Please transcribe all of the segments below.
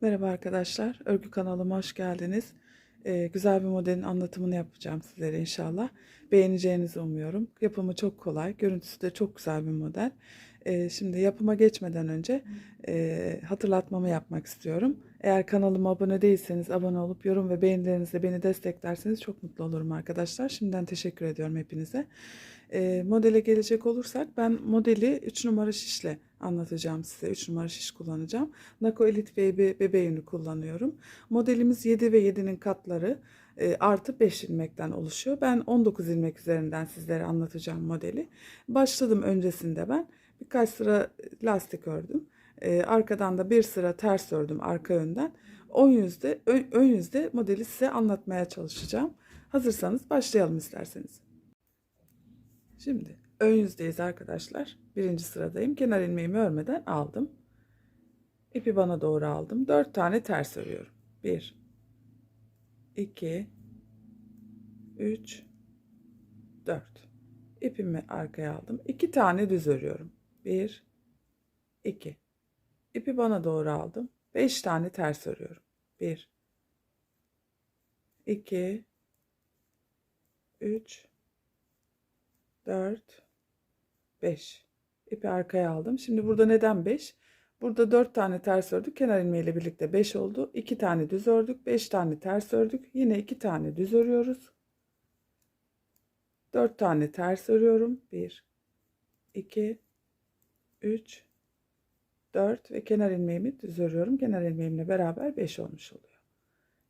Merhaba arkadaşlar, örgü kanalıma hoş geldiniz. Ee, güzel bir modelin anlatımını yapacağım sizlere inşallah. Beğeneceğinizi umuyorum. Yapımı çok kolay, görüntüsü de çok güzel bir model. Ee, şimdi yapıma geçmeden önce e, hatırlatmamı yapmak istiyorum. Eğer kanalıma abone değilseniz abone olup yorum ve beğenilerinizle beni desteklerseniz çok mutlu olurum arkadaşlar. Şimdiden teşekkür ediyorum hepinize. Ee, modele gelecek olursak ben modeli 3 numara şişle anlatacağım size. 3 numara şiş kullanacağım. Nako Elite Baby bebe yünü kullanıyorum. Modelimiz 7 ve 7'nin katları e, artı 5 ilmekten oluşuyor. Ben 19 ilmek üzerinden sizlere anlatacağım modeli. Başladım öncesinde ben birkaç sıra lastik ördüm. E, arkadan da bir sıra ters ördüm arka yönden. Ön yüzde, ön, ön yüzde modeli size anlatmaya çalışacağım. Hazırsanız başlayalım isterseniz. Şimdi ön yüzdeyiz arkadaşlar. Birinci sıradayım. Kenar ilmeğimi örmeden aldım. İpi bana doğru aldım. Dört tane ters örüyorum. Bir, iki, üç, dört. İpimi arkaya aldım. İki tane düz örüyorum. Bir, iki. İpi bana doğru aldım. Beş tane ters örüyorum. Bir, iki, üç, 4 5 ipi arkaya aldım. Şimdi burada neden 5? Burada 4 tane ters ördük. Kenar ilmeği ile birlikte 5 oldu. 2 tane düz ördük. 5 tane ters ördük. Yine 2 tane düz örüyoruz. 4 tane ters örüyorum. 1 2 3 4 ve kenar ilmeğimi düz örüyorum. Kenar ilmeğimle beraber 5 olmuş oluyor.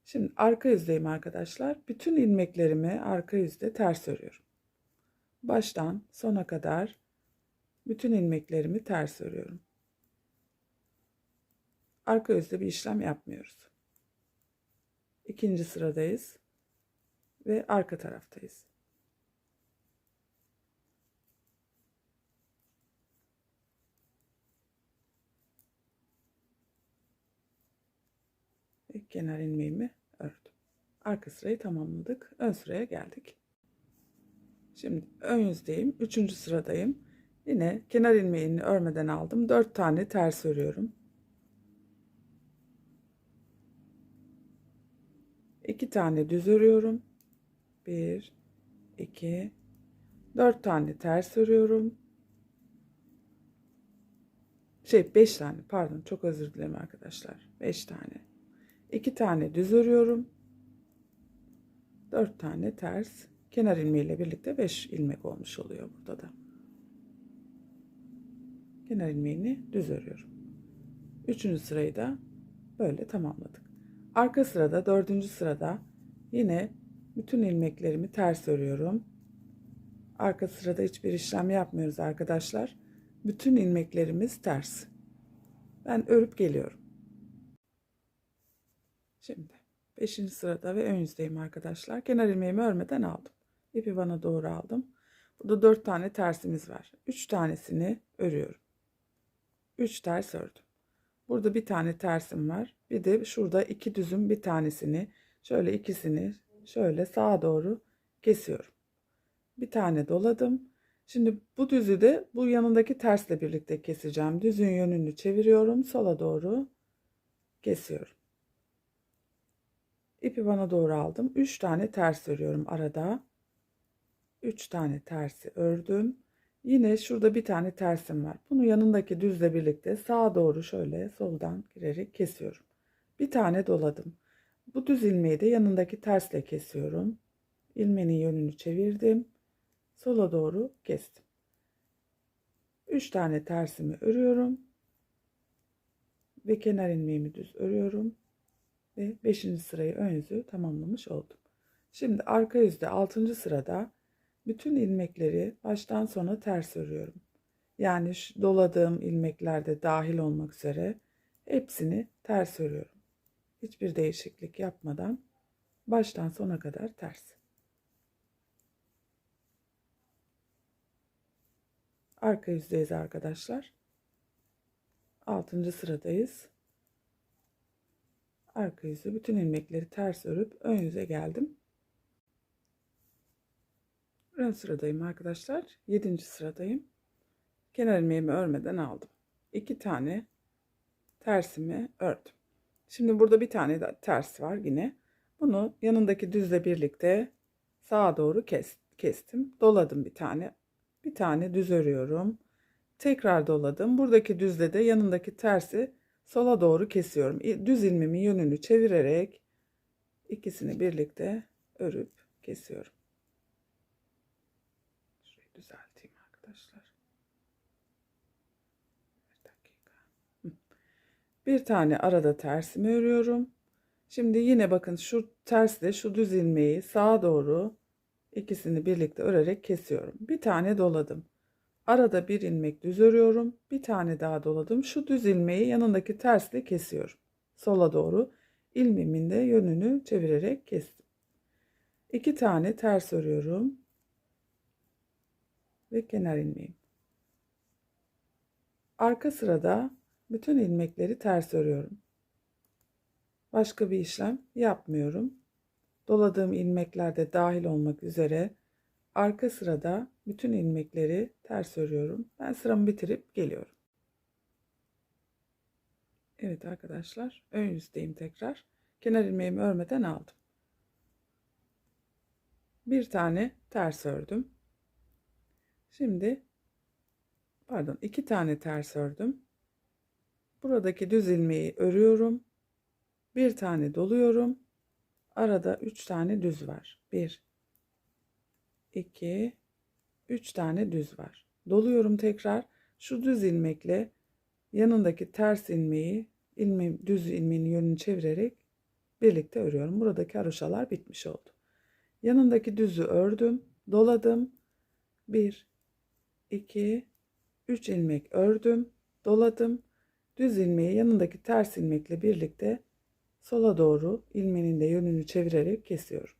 Şimdi arka yüzdeyim arkadaşlar. Bütün ilmeklerimi arka yüzde ters örüyorum baştan sona kadar bütün ilmeklerimi ters örüyorum. Arka yüzde bir işlem yapmıyoruz. İkinci sıradayız ve arka taraftayız. Ve kenar ilmeğimi ördüm. Arka sırayı tamamladık. Ön sıraya geldik. Şimdi ön yüzdeyim. Üçüncü sıradayım. Yine kenar ilmeğini örmeden aldım. Dört tane ters örüyorum. İki tane düz örüyorum. Bir, iki, dört tane ters örüyorum. Şey beş tane pardon çok özür dilerim arkadaşlar. Beş tane. İki tane düz örüyorum. Dört tane ters kenar ilmeğiyle birlikte 5 ilmek olmuş oluyor burada da. Kenar ilmeğini düz örüyorum. Üçüncü sırayı da böyle tamamladık. Arka sırada dördüncü sırada yine bütün ilmeklerimi ters örüyorum. Arka sırada hiçbir işlem yapmıyoruz arkadaşlar. Bütün ilmeklerimiz ters. Ben örüp geliyorum. Şimdi 5. sırada ve ön yüzdeyim arkadaşlar. Kenar ilmeğimi örmeden aldım. İpi bana doğru aldım. Burada 4 tane tersimiz var. 3 tanesini örüyorum. 3 ters ördüm. Burada bir tane tersim var. Bir de şurada iki düzüm bir tanesini şöyle ikisini şöyle sağa doğru kesiyorum. Bir tane doladım. Şimdi bu düzü de bu yanındaki tersle birlikte keseceğim. Düzün yönünü çeviriyorum. Sola doğru kesiyorum. İpi bana doğru aldım. 3 tane ters örüyorum arada. 3 tane tersi ördüm. Yine şurada bir tane tersim var. Bunu yanındaki düzle birlikte sağa doğru şöyle soldan girerek kesiyorum. Bir tane doladım. Bu düz ilmeği de yanındaki tersle kesiyorum. İlmenin yönünü çevirdim. Sola doğru kestim. 3 tane tersimi örüyorum. Ve kenar ilmeğimi düz örüyorum. Ve 5. sırayı ön yüzü tamamlamış oldum. Şimdi arka yüzde 6. sırada bütün ilmekleri baştan sona ters örüyorum. Yani şu doladığım ilmeklerde dahil olmak üzere hepsini ters örüyorum. Hiçbir değişiklik yapmadan baştan sona kadar ters. Arka yüzdeyiz arkadaşlar. Altıncı sıradayız. Arka yüzü bütün ilmekleri ters örüp ön yüze geldim. Ön sıradayım arkadaşlar. Yedinci sıradayım. Kenar ilmeğimi örmeden aldım. İki tane tersimi ördüm. Şimdi burada bir tane de ters var yine. Bunu yanındaki düzle birlikte sağa doğru kes, kestim. Doladım bir tane. Bir tane düz örüyorum. Tekrar doladım. Buradaki düzle de yanındaki tersi sola doğru kesiyorum. Düz ilmeğimin yönünü çevirerek ikisini birlikte örüp kesiyorum. Şurayı düzelteyim arkadaşlar. Bir dakika. Bir tane arada tersimi örüyorum. Şimdi yine bakın şu tersle şu düz ilmeği sağa doğru ikisini birlikte örerek kesiyorum. Bir tane doladım. Arada bir ilmek düz örüyorum. Bir tane daha doladım. Şu düz ilmeği yanındaki tersle kesiyorum. Sola doğru ilmeğimin de yönünü çevirerek kestim. İki tane ters örüyorum. Ve kenar ilmeğim. Arka sırada bütün ilmekleri ters örüyorum. Başka bir işlem yapmıyorum. Doladığım ilmekler de dahil olmak üzere arka sırada bütün ilmekleri ters örüyorum. Ben sıramı bitirip geliyorum. Evet arkadaşlar ön yüzdeyim tekrar. Kenar ilmeğimi örmeden aldım. Bir tane ters ördüm. Şimdi pardon iki tane ters ördüm. Buradaki düz ilmeği örüyorum. Bir tane doluyorum. Arada üç tane düz var. Bir, 2 3 tane düz var. Doluyorum tekrar. Şu düz ilmekle yanındaki ters ilmeği ilme, düz ilmeğin yönünü çevirerek birlikte örüyorum. Buradaki haroşalar bitmiş oldu. Yanındaki düzü ördüm, doladım. 1 2 3 ilmek ördüm, doladım. Düz ilmeği yanındaki ters ilmekle birlikte sola doğru ilmeğin de yönünü çevirerek kesiyorum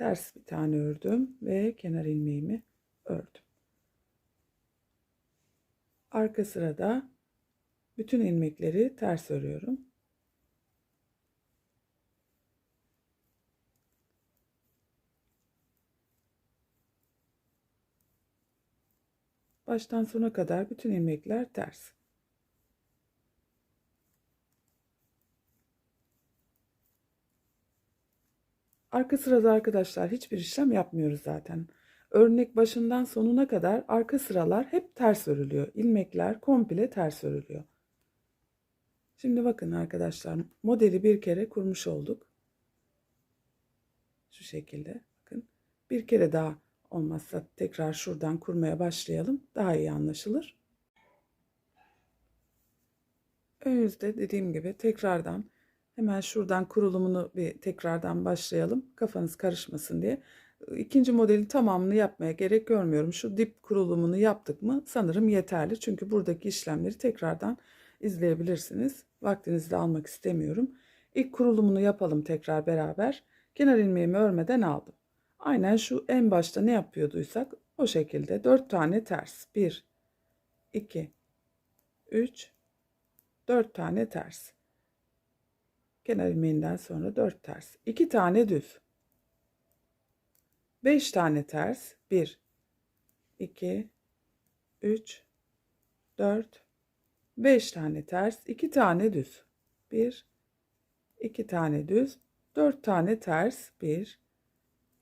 ters bir tane ördüm ve kenar ilmeğimi ördüm. Arka sırada bütün ilmekleri ters örüyorum. Baştan sona kadar bütün ilmekler ters. Arka sırada arkadaşlar hiçbir işlem yapmıyoruz zaten. Örnek başından sonuna kadar arka sıralar hep ters örülüyor. İlmekler komple ters örülüyor. Şimdi bakın arkadaşlar modeli bir kere kurmuş olduk. Şu şekilde bakın. Bir kere daha olmazsa tekrar şuradan kurmaya başlayalım. Daha iyi anlaşılır. Ön yüzde dediğim gibi tekrardan Hemen şuradan kurulumunu bir tekrardan başlayalım. Kafanız karışmasın diye. İkinci modelin tamamını yapmaya gerek görmüyorum. Şu dip kurulumunu yaptık mı sanırım yeterli. Çünkü buradaki işlemleri tekrardan izleyebilirsiniz. Vaktinizi almak istemiyorum. İlk kurulumunu yapalım tekrar beraber. Kenar ilmeğimi örmeden aldım. Aynen şu en başta ne yapıyorduysak o şekilde 4 tane ters. 1 2 3 4 tane ters kenar ilmeğinden sonra 4 ters 2 tane düz 5 tane ters 1 2 3 4 5 tane ters 2 tane düz 1 2 tane düz 4 tane ters 1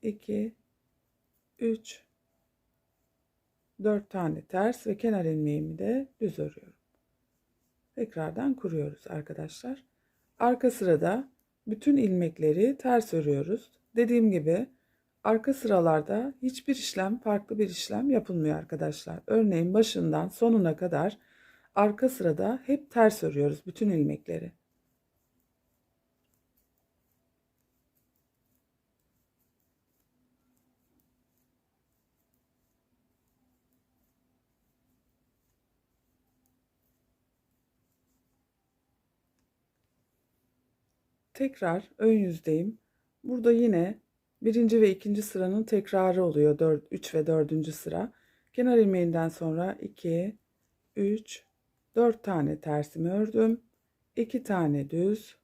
2 3 4 tane ters ve kenar ilmeğimi de düz örüyorum. Tekrardan kuruyoruz arkadaşlar. Arka sırada bütün ilmekleri ters örüyoruz. Dediğim gibi arka sıralarda hiçbir işlem, farklı bir işlem yapılmıyor arkadaşlar. Örneğin başından sonuna kadar arka sırada hep ters örüyoruz bütün ilmekleri. Tekrar ön yüzdeyim. Burada yine birinci ve ikinci sıranın tekrarı oluyor. 4, 3 ve 4. sıra. Kenar ilmeğinden sonra 2, 3, 4 tane tersimi ördüm. 2 tane düz.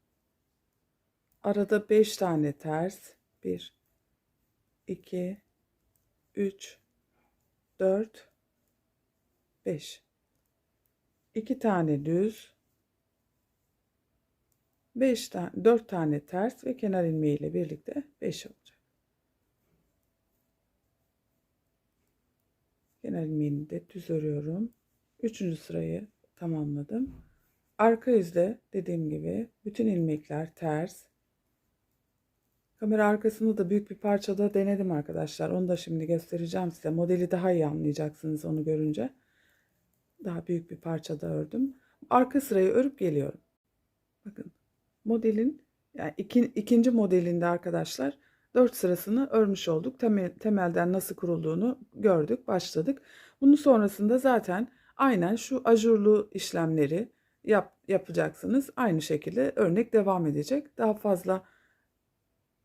Arada 5 tane ters. 1, 2, 3, 4, 5. 2 tane düz. 5 tane 4 tane ters ve kenar ilmeği ile birlikte 5 olacak. Kenar ilmeğini de düz örüyorum. Üçüncü sırayı tamamladım. Arka yüzde dediğim gibi bütün ilmekler ters. Kamera arkasında da büyük bir parçada denedim arkadaşlar. Onu da şimdi göstereceğim size. Modeli daha iyi anlayacaksınız onu görünce. Daha büyük bir parçada ördüm. Arka sırayı örüp geliyorum. Bakın modelin yani iki, ikinci modelinde arkadaşlar 4 sırasını örmüş olduk. Temel, temelden nasıl kurulduğunu gördük, başladık. Bunun sonrasında zaten aynen şu ajurlu işlemleri yap, yapacaksınız. Aynı şekilde örnek devam edecek. Daha fazla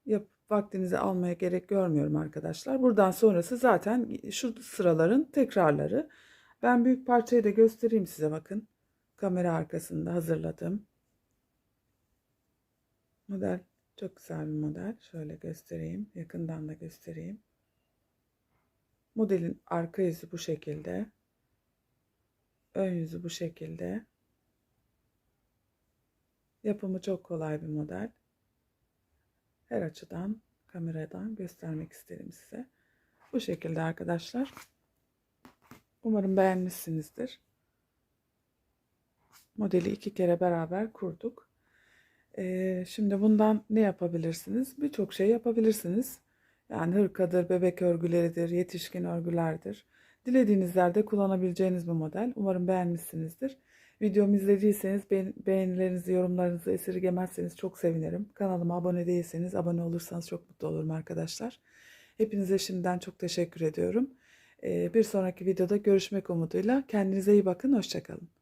yap, vaktinizi almaya gerek görmüyorum arkadaşlar. Buradan sonrası zaten şu sıraların tekrarları. Ben büyük parçayı da göstereyim size bakın. Kamera arkasında hazırladım. Model çok güzel bir model. Şöyle göstereyim. Yakından da göstereyim. Modelin arka yüzü bu şekilde. Ön yüzü bu şekilde. Yapımı çok kolay bir model. Her açıdan kameradan göstermek istedim size. Bu şekilde arkadaşlar. Umarım beğenmişsinizdir. Modeli iki kere beraber kurduk. Ee, şimdi bundan ne yapabilirsiniz? Birçok şey yapabilirsiniz. Yani hırkadır, bebek örgüleridir, yetişkin örgülerdir. Dilediğiniz yerde kullanabileceğiniz bir model. Umarım beğenmişsinizdir. Videomu izlediyseniz beğenilerinizi, yorumlarınızı esirgemezseniz çok sevinirim. Kanalıma abone değilseniz abone olursanız çok mutlu olurum arkadaşlar. Hepinize şimdiden çok teşekkür ediyorum. Bir sonraki videoda görüşmek umuduyla. Kendinize iyi bakın. Hoşçakalın.